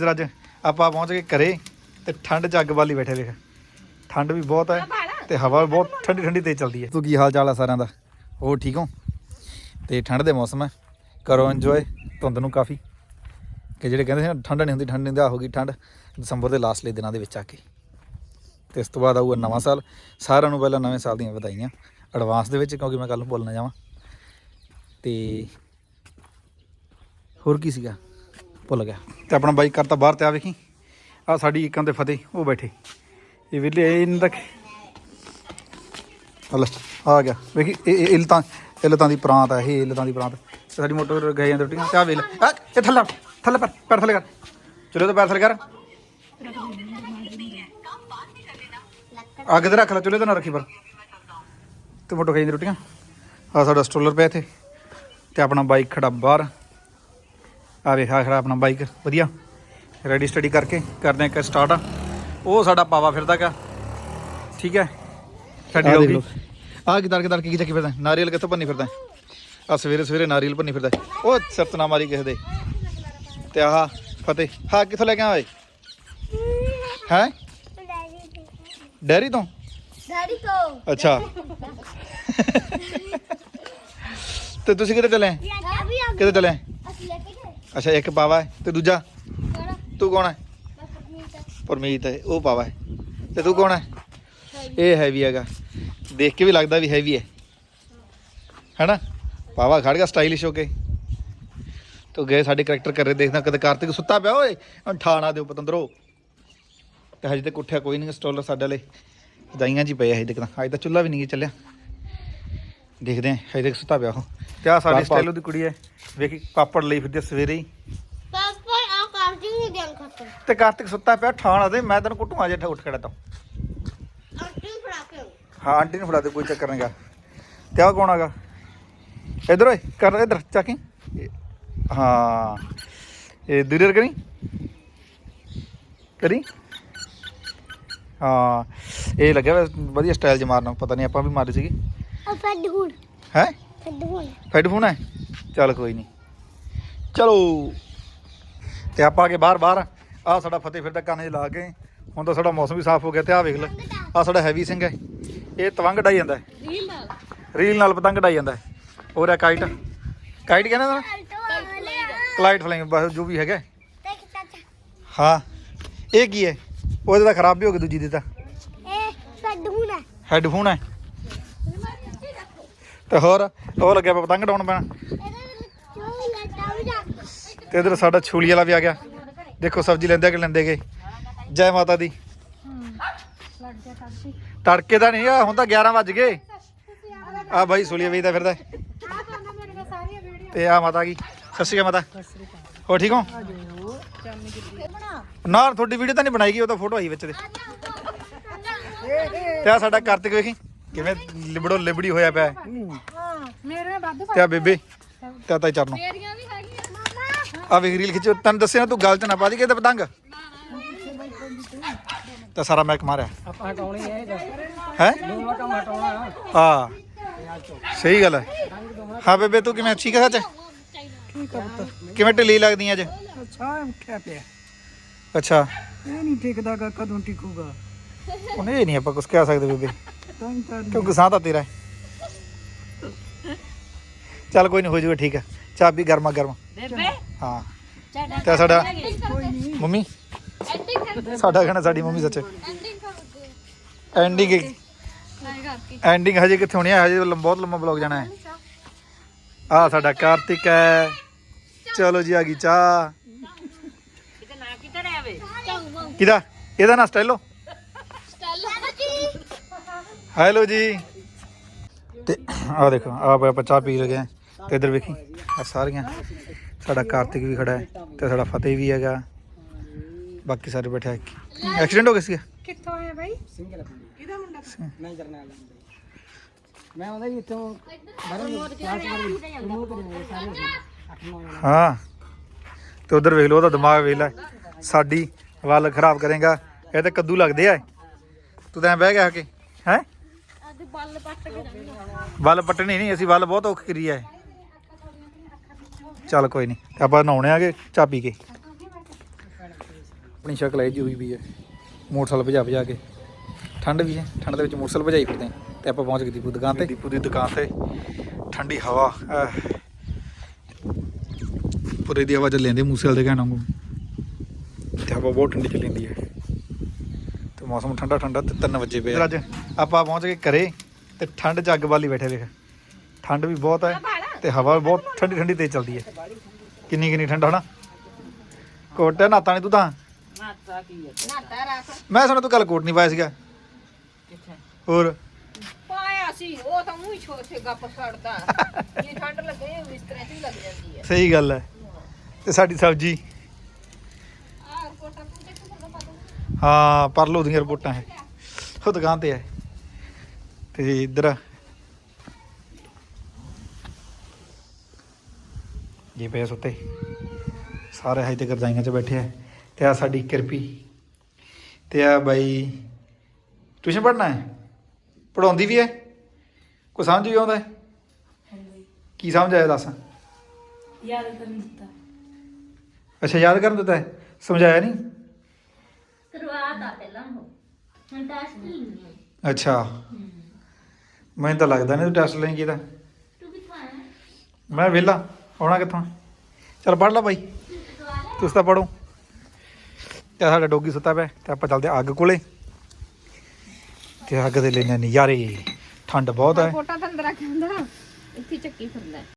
ਜਰਾ ਅੱਜ ਆਪਾਂ ਪਹੁੰਚ ਗਏ ਘਰੇ ਤੇ ਠੰਡ ਚ ਅੱਗ ਬਾਲੀ ਬੈਠੇ ਵੇਖ ਠੰਡ ਵੀ ਬਹੁਤ ਹੈ ਤੇ ਹਵਾ ਵੀ ਬਹੁਤ ਠੰਡੀ ਠੰਡੀ ਤੇ ਚੱਲਦੀ ਹੈ। ਤੂੰ ਕੀ ਹਾਲ ਚਾਲ ਹੈ ਸਾਰਿਆਂ ਦਾ? ਹੋਰ ਠੀਕ ਹੋ? ਤੇ ਠੰਡ ਦੇ ਮੌਸਮ ਹੈ। ਕਰੋ ਇੰਜੋਏ ਧੁੰਦ ਨੂੰ ਕਾਫੀ। ਕਿ ਜਿਹੜੇ ਕਹਿੰਦੇ ਸੀ ਨਾ ਠੰਡ ਨਹੀਂ ਹੁੰਦੀ ਠੰਡ ਨਹੀਂ ਆਹ ਹੋ ਗਈ ਠੰਡ। ਦਸੰਬਰ ਦੇ ਲਾਸਟਲੇ ਦਿਨਾਂ ਦੇ ਵਿੱਚ ਆ ਕੇ। ਤੇ ਇਸ ਤੋਂ ਬਾਅਦ ਆਊਗਾ ਨਵਾਂ ਸਾਲ। ਸਾਰਿਆਂ ਨੂੰ ਪਹਿਲਾਂ ਨਵੇਂ ਸਾਲ ਦੀਆਂ ਵਧਾਈਆਂ। ਐਡਵਾਂਸ ਦੇ ਵਿੱਚ ਕਿਉਂਕਿ ਮੈਂ ਕੱਲ ਨੂੰ ਬੋਲਣਾ ਜਾਵਾਂ। ਤੇ ਹੋਰ ਕੀ ਸੀਗਾ? ਭੁੱਲ ਗਿਆ। ਤੇ ਆਪਣਾ ਬਾਈਕ ਕਰਤਾ ਬਾਹਰ ਤੇ ਆ ਵੇਖੀ। ਆ ਸਾਡੀ ਇਕਾਂ ਤੇ ਫਤਿਹ, ਉਹ ਬੈਠੇ। ਇਹ ਵਿਲੇ ਇਹਨਾਂ ਤੱਕ ਹਲ ਆ ਗਿਆ। ਵੇਖੀ, ਇਹ ਇਲਤਾਂ ਇਲਤਾਂ ਦੀ ਪ੍ਰਾਂਤ ਹੈ ਇਹ, ਇਲਤਾਂ ਦੀ ਪ੍ਰਾਂਤ। ਸਾਡੀ ਮੋਟਰ ਗਏ ਜਾਂਦੇ ਰੋਟੀਆਂ। ਚਾਹ ਵੇਲ ਇਹ ਥੱਲੇ ਥੱਲੇ ਪੈਰ ਪੈਰ ਥੱਲੇ ਕਰ। ਚਲੋ ਤਾਂ ਪੈਰ ਥੱਲੇ ਕਰ। ਅੱਗ ਤੇ ਰੱਖ ਲੈ ਚੁੱਲ੍ਹੇ ਤੇ ਨਾ ਰੱਖੀ ਪਰ। ਤੇ ਮੋਟਰ ਖਾਈ ਦੀ ਰੋਟੀਆਂ। ਆ ਸਾਡਾ ਸਟੋਲਰ ਪਿਆ ਇੱਥੇ। ਤੇ ਆਪਣਾ ਬਾਈਕ ਖੜਾ ਬਾਹਰ। ਆ ਵੇਖ ਆ ਖੜਾ ਆਪਣਾ ਬਾਈਕ ਵਧੀਆ। ਰੈਡੀ ਸਟੱਡੀ ਕਰਕੇ ਕਰਦੇ ਹਾਂ ਇੱਕ ਸਟਾਰਟ ਉਹ ਸਾਡਾ ਪਾਵਾ ਫਿਰਦਾ ਗਾ। ਠੀਕ ਹੈ? ਸਾਡੀ ਆਹ ਹੋ ਦੇਖ ਗਈ ਲਓ। ਆ ਕਿਦਾਰ ਕਿਦਾਰ ਕੀ ਚੱਕੀ ਫਿਰਦਾ? ਨਾਰੀਅਲ ਕਿੱਥੋਂ ਭੰਨੀ ਫਿਰਦਾ? ਆ ਸਵੇਰੇ ਸਵੇਰੇ ਨਾਰੀਅਲ ਭੰਨੀ ਫਿਰਦਾ। ਉਹ ਸਿਰਤ ਨਾ ਮਾਰੀ ਕਿਸੇ ਦੇ। ਤੇ ਆਹ ਫਤਿਹ। ਹਾਂ ਕਿੱਥੋਂ ਲੈ ਕੇ ਆਏ ਹੈ? ਡੈਰੀ ਤੋਂ? ਡੈਡੀ ਤੋਂ। ਅੱਛਾ। ਤੇ ਤੁਸੀਂ ਕਿੱਥੇ ਚੱਲੇ? ਯਾ ਵੀ ਆ ਕਿੱਥੇ ਚੱਲੇ? ਅਸੀਂ ਲੈ ਕੇ ਗਏ ਅੱਛਾ ਇੱਕ ਪਾਵਾ ਹੈ ਤੇ ਦੂਜਾ? ਕਿਹੜਾ ਤੂੰ ਕੌਣ ਹੈ? ਬਸ ਪਰਮੀਤ ਹੈ। ਉਹ ਪਾਵਾ ਹੈ। ਤੇ ਤੂੰ ਕੌਣ ਹੈ? ਇਹ ਹੈਵੀ ਹੈਗਾ। ਦੇਖ ਕੇ ਵੀ ਲੱਗਦਾ ਵੀ ਹੈਵੀ ਹੈ। ਹੈਨਾ? ਪਾਵਾ ਖੜ ਗਿਆ ਸਟਾਈਲਿਸ਼ ਹੋ ਕੇ। ਤੋ ਗਏ ਸਾਡੇ ਕਰੈਕਟਰ ਕਰ ਰਹੇ ਦੇਖਦਾ ਕਦੇ ਕਾਰਤਿਕ ਸੁੱਤਾ ਪਿਆ ਓਏ ਠਾਣਾ ਦਿਓ ਪਤੰਦਰੋ। ਤੇ ਹਜੇ ਤੱਕ ਉੱਠਿਆ ਕੋਈ ਨਹੀਂ ਸਟੋਲਰ ਸਾਡੇ ਵਾਲੇ। ਦਾਈਆਂ ਜੀ ਪਏ ਆ ਹਜੇ ਤੱਕ ਤਾਂ। ਹਜੇ ਤਾਂ ਚੁੱਲਾ ਵੀ ਨਹੀਂ ਚੱਲਿਆ। ਦੇਖਦੇ ਆ ਹਜੇ ਤੱਕ ਸੁੱਤਾ ਪਿਆ ਉਹ। ਤੇ ਆ ਸਾਡੀ। ਸਟਾਈਲੋ ਦੀ ਕੁੜੀ ਹੈ। ਵੇਖੀ ਪਾਪੜ ਲਈ ਫਿਰਦੀ ਆ ਸਵੇਰੇ ਹੀ। ਪਾਪਾ ਆ ਕਾਰਟੂਨ ਨਹੀਂ ਦੇਣ ਖਤਮ। ਤੇ ਕਾਰਤਿਕ ਸੁੱਤਾ ਪਿਆ ਠਾਣਾ ਦੇ ਮੈਂ ਤੈਨੂੰ ਕੁੱਟੂ ਆ ਜੇ ਉੱਠ ਖੜਾ ਤਾਂ। ਕਾਰਟੂਨ ਫੜਾ ਕੇ ਆਓ। ਹਾਂ ਆਂਟੀ ਨੂੰ ਫੜਾ ਦੇ ਕੋਈ ਚੱਕਰ ਨਹੀਂਗਾ ਤੇ ਆ ਕੌਣ ਹੈਗਾ? ਇਧਰ ਓਏ ਕਰ ਇਧਰ ਚੱਕੀ ਹਾਂ ਇਹ ਦੂਰਰ ਕਰੀ? ਕਰੀ? ਹਾਂ ਇਹ ਲੱਗਿਆ ਹੋਇਆ ਵਧੀਆ ਸਟਾਈਲ ਚ ਮਾਰਨਾ ਪਤਾ ਨਹੀਂ ਆਪਾਂ ਵੀ ਮਾਰੀ ਸੀਗੀ। ਫੱਡ ਹੁਣ। ਹੈ? ਫੱਡ ਹੁਣ। ਹੈਡਫੋਨ ਹੈ? ਚੱਲ ਕੋਈ ਨਹੀਂ। ਚਲੋ। ਤੇ ਆਪਾਂ ਆ ਕੇ ਬਾਹਰ ਬਾਹਰ। ਆ ਸਾਡਾ ਫਤਿਹ ਫਿਰਦਾ ਕੰਨ 'ਚ ਲਾ ਕੇ। ਹੁਣ ਤਾਂ ਸਾਡਾ ਮੌਸਮ ਵੀ ਸਾਫ਼ ਹੋ ਗਿਆ ਤੇ ਆ ਵੇਖ ਲੈ। ਆ ਸਾਡਾ ਹੈਵੀ ਸਿੰਘ ਹੈ। ਇਹ ਤਵੰਗ ਡਾਈ ਜਾਂਦਾ ਹੈ। ਰੀਲ ਨਾਲ। ਪਤੰਗ ਡਾਈ ਜਾਂਦਾ ਹੈ। ਹੋਰ ਹੈ ਕਾਈਟ ਕਾਈਟ ਕਹਿੰਦਾ ਨਾ? ਕਲਾਈਟ ਫਲਾਈਂਗ ਬਸ ਜੋ ਵੀ ਹੈਗਾ ਹੈ। ਦੇਖ ਚਾਚਾ ਹਾਂ। ਇਹ ਕੀ ਹੈ? ਉਹਦੇ ਤਾਂ ਖਰਾਬ ਵੀ ਹੋ ਗਈ ਦੂਜੀ ਦੀ ਤਾਂ। ਇਹ ਹੁਣ ਹੈ। ਹੈਡਫੋਨ ਹੈ। ਤੇ ਹੋਰ, ਉਹ ਲੱਗਿਆ ਪਿਆ ਪਤੰਗ ਡਾਉਣ ਪੈਣਾ। ਇਹਦੇ ਚੋਈ ਤੇ ਇਧਰ ਸਾਡਾ ਛੂਲੀ ਵਾਲਾ ਵੀ ਆ ਗਿਆ। ਦੇਖੋ, ਸਬਜ਼ੀ ਲੈਂਦੇ ਕਿ ਲੈਂਦੇ ਗਏ। ਜੈ ਮਾਤਾ ਦੀ। ਤੜਕੇ ਦਾ ਨਹੀਂ, ਆ ਹੁਣ ਤਾਂ 11 ਵੱਜ ਗਏ। ਆ ਬਾਈ ਸੁਲੀਆ ਵੇਚਦਾ ਫਿਰਦਾ। ਤੇ ਆ ਮਾਤਾ ਕੀ? ਸਤਿ ਸ਼੍ਰੀ ਅਕਾਲ ਮਾਤਾ। ਹੋ ਠੀਕ ਹੋ? ਨਾ ਤੁਹਾਡੀ ਵੀਡੀਓ ਤਾਂ ਨਹੀਂ ਬਣਾਈ ਗਈ, ਉਹ ਤਾਂ ਫੋਟੋ ਆਈ ਵਿੱਚ ਦੇ। ਤੇ ਆ ਸਾਡਾ ਕਾਰਤਿਕ ਵੇਖੀ। ਕਿਵੇਂ ਲਿਬੜੋ ਲਿਬੜੀ ਹੋਇਆ ਪਿਆ ਹੈ। ਮੇਰੇ ਵੱਧ ਤੇ ਆ ਬੇਬੇ ਤੇ ਆ ਤਾਈ ਚਰਨੋ। ਮੇਰੀਆਂ ਵੀ ਹੈਗੀਆਂ। ਆ ਵੇਖ ਰੀਲ ਖਿੱਚੋ ਤੈਨੂੰ ਦੱਸਿਆ ਨਾ ਤੂੰ ਗੱਲ ਚ ਨਾ ਪਾ ਦੀ ਕਿਤੇ ਪਤੰਗ। ਤਾਂ ਸਾਰਾ ਮੈਕ ਮਾਰਿਆ ਆਪਾਂ ਹਟਾਉਣੀ ਹੈ ਇਹਦਾ ਹੈ? ਦੋਵਾਂ ਕੰਮ ਹਟਾਉਣਾ ਹਾਂ। ਸਹੀ ਗੱਲ ਹੈ। ਹਾਂ ਬੇਬੇ ਤੂੰ ਕਿਵੇਂ ਠੀਕ ਹੈ ਸੱਚ? ਠੀਕ ਆ ਪੁੱਤ। ਕਿਵੇਂ ਢਿੱਲੀ ਲੱਗਦੀ ਅੱਜ? ਅੱਛਾ ਉੱਠਿਆ ਪਿਆ। ਅੱਛਾ। ਇਹ ਨਹੀਂ ਟਿਕਦਾਗਾ ਕਦੋਂ ਟਿਕੂਗਾ। ਹੁਣ ਇਹ ਨਹੀਂ ਆਪਾਂ ਕੁਝ ਕਹਿ ਸਕਦੇ ਬੇਬੇ। ਤਾਂ ਹੀ ਤਾਂ ਕਿਉਂਕਿ ਸਾਹ ਤਾਂ ਤੇਰਾ ਹੈ। ਚੱਲ ਕੋਈ ਨਹੀਂ ਹੋ ਜਾਊਗਾ ਠੀਕ ਹੈ। ਚਾਹ ਵੀ ਗਰਮਾ ਗਰਮ। ਬੇਬੇ ਹਾਂ। ਤੇ ਸਾਡਾ ਮੰਮੀ? ਐਂਡਿੰਗ ਸਾਡਾ ਕਹਿਣਾ ਸਾਡੀ ਮੰਮੀ ਸੱਚ। ਐਂਡਿੰਗ ਐਂਡਿੰਗ ਹਜੇ ਕਿੱਥੇ ਹੋਣੀ ਹੈ? ਹਜੇ ਬਹੁਤ ਲੰਮਾ ਬਲੌਗ ਜਾਣਾ ਹੈ। ਆ ਸਾਡਾ ਕਾਰਤਿਕ ਹੈ। ਚਲੋ ਜੀ ਆ ਗਈ ਚਾਹ। ਕਿਤੇ ਨਾ ਕਿਤੇ ਰਹਿਵੇ ਕਿਹਦਾ? ਇਹਦਾ ਨਾਂ ਸਟੈਲੋ? ਹੈਲੋ ਜੀ ਤੇ ਆ ਦੇਖੋ ਆ ਆਪਾਂ ਚਾਹ ਪੀ ਲਗੇ ਤੇ ਇਧਰ ਵੇਖੀ ਆ ਸਾਰੀਆਂ ਸਾਡਾ ਕਾਰਤਿਕ ਵੀ ਖੜਾ ਹੈ ਤੇ ਸਾਡਾ ਫਤਿਹ ਵੀ ਹੈਗਾ ਬਾਕੀ ਸਾਰੇ ਬੈਠੇ ਐਕਸੀਡੈਂਟ ਹੋ ਗਿਆ ਸੀ ਕਿੱਥੋਂ ਆਇਆ ਬਾਈ ਸਿੰਗਲ ਕਿਹਦਾ ਮੁੰਡਾ ਮੈਂ ਜਰਨੈਲ ਮੈਂ ਆਉਂਦਾ ਜੀ ਇੱਥੋਂ ਬਾਹਰੋਂ ਕਲਾਸ ਵਾਲੀ ਰਿਮੂਵ ਕਰਿਆ ਸਾਰੇ ਅੱਠ ਨੌ ਜਣੇ। ਹਾਂ ਤੇ ਉਧਰ ਵੇਖ ਲਓ ਉਹਦਾ ਦਿਮਾਗ ਵੇਖ ਲੈ ਸਾਡੀ ਵੱਲ ਖਰਾਬ ਕਰੇਗਾ ਇਹ ਤਾਂ ਕੱਦੂ ਲੱਗਦੇ ਆ ਤੂੰ ਤਾਂ ਐਂ ਬਹਿ ਗਿਆ ਆ ਕੇ ਹੈ ਬੱਲ ਪੱਟ ਕੇ ਜਾਣਾ। ਵੱਲ ਪੱਟਣੀ ਨਹੀਂ ਅਸੀਂ ਵੱਲ ਬਹੁਤ ਔਖ ਕਰੀ ਐ। ਚੱਲ ਕੋਈ ਨਹੀਂ ਆਪਾਂ ਨਹਾਉਣੇ ਆਗੇ ਚਾਹ ਪੀ ਕੇ। ਆਪਣੀ ਸ਼ਕਲ ਇਹ ਜੀ ਹੋਈ ਵੀ ਹੈ ਮੋਟਰਸਾਈਕਲ ਭਜਾ ਭਜਾ ਕੇ। ਠੰਡ ਵੀ ਹੈ ਠੰਡ ਦੇ ਵਿੱਚ ਮੋਟਰਸਾਈਕਲ ਭਜਾਈ ਫਿਰਦੇ ਹਾਂ ਤੇ ਆਪਾਂ ਪਹੁੰਚ ਗਏ ਦੀਪੂ ਦੁਕਾਨ ਤੇ। ਦੀਪੂ ਦੀ ਦੁਕਾਨ ਤੇ। ਠੰਡੀ ਹਵਾ। ਪੂਰੇ ਦੀ ਹਵਾ ਚੱਲ ਜਾਂਦੀ ਮੂਸੇ ਵਾਲੇ ਦੇ ਕਹਿਣ ਵਾਂਗੂ। ਤੇ ਹਵਾ ਬਹੁਤ ਠੰਡੀ ਚੱਲ ਜਾਂਦੀ ਹੈ ਮੌਸਮ ਠੰਡਾ ਠੰਡਾ ਤੇ 3 ਵਜੇ ਪਿਆ ਅੱਜ ਆਪਾਂ ਪਹੁੰਚ ਗਏ ਘਰੇ ਤੇ ਠੰਡ ਅੱਗ ਬਾਲੀ ਬੈਠੇ ਵੇਖ ਠੰਡ ਵੀ ਬਹੁਤ ਹੈ ਤੇ ਹਵਾ ਵੀ ਬਹੁਤ ਠੰਡੀ ਠੰਡੀ ਤੇਜ਼ ਚੱਲਦੀ ਹੈ। ਕਿੰਨੀ ਕਿੰਨੀ ਠੰਡਾ ਹਨਾ? ਕੋਟ ਨਾਤਾ ਨਹੀਂ ਤੂੰ ਤਾਂ? ਨਾਤਾ ਕੀ ਹੈ ਨਾਤਾ ਰੱਖ ਮੈਂ ਸੁਣਿਆ ਤੂੰ ਕੱਲ ਕੋਟ ਨਹੀਂ ਪਾਇਆ ਸੀਗਾ। ਕਿੱਥੇ? ਹੋਰ? ਪਾਇਆ ਸੀ ਉਹ ਤਾਂ ਮੂੰਹ ਛੋਟੇ ਗੱਪ ਛੱਡਦਾ। ਜੇ ਠੰਡ ਲੱਗੇ ਬਿਸਤਰੇ 'ਚ ਵੀ ਲੱਗ ਜਾਂਦੀ ਹੈ। ਸਹੀ ਗੱਲ ਹੈ। ਤੇ ਸਾਡੀ ਸਬਜ਼ੀ ਆਹ ਕੋਟਾ ਤੂੰ ਤੇ ਕਿਹਦਾ ਪਤਾ ਹਾਂ ਪਰਲੋ ਦੀਆਂ ਰਿਪੋਰਟਾਂ ਹੈ ਉਹ ਦੁਕਾਨ ਤੇ ਹੈ ਤੇ ਇੱਧਰ ਜੀ ਪਏ ਸੁੱਤੇ। ਸਾਰੇ ਹਾਈ ਤੇ ਗਰਜਾਈਆਂ 'ਚ ਬੈਠੇ ਆ। ਤੇ ਆ ਸਾਡੀ ਕਿਰਪੀ। ਤੇ ਆ ਬਾਈ ਟਿਊਸ਼ਨ ਪੜ੍ਹਨਾ ਹੈ? ਪੜਾਉਂਦੀ ਵੀ ਹੈ? ਕੋਈ ਸਮਝ ਵੀ ਆਉਂਦਾ ਹੈ? ਕੀ ਸਮਝ ਆਇਆ ਦੱਸ? ਯਾਦ ਕਰਨ ਦਿੱਤਾ। ਅੱਛਾ ਯਾਦ ਕਰਨ ਦਿੱਤਾ ਹੈ? ਸਮਝਾਇਆ ਨਹੀਂ? ਕਰਵਾਤਾ ਪਹਿਲਾਂ ਉਹ। ਹੁਣ ਟੈਸਟ ਨਹੀਂ ਅੱਛਾ। ਮੈਨੂੰ ਤਾਂ ਲੱਗਦਾ ਨਹੀਂ ਤੂੰ ਟੈਸਟ ਲੈਂ ਕੀਤਾ ਤੂੰ ਕਿੱਥੋਂ ਆਇਆ? ਮੈਂ ਵਿਹਲਾ। ਆਉਣਾ ਕਿੱਥੋਂ? ਚਲ ਪੜ ਲੈ ਬਾਈ। ਤੁਸੀਂ ਤਾਂ ਪੜੋ ਤੇ ਸਾਡਾ ਡੋਗੀ ਸੁੱਤਾ ਪਿਆ। ਤੇ ਆਪਾਂ ਚੱਲਦੇ ਹਾਂ ਅੱਗ ਕੋਲੇ। ਤੇ ਅੱਗ ਦੇ ਲੈਣੇ ਨਜ਼ਾਰੇ। ਠੰਡ ਬਹੁਤ ਹੈ। ਕੋਟਾ ਤਾਂ ਅੰਦਰ ਆ ਕੇ ਹੁੰਦਾ। ਇੱਥੇ ਚੱਕੀ ਫਿਰਦਾ।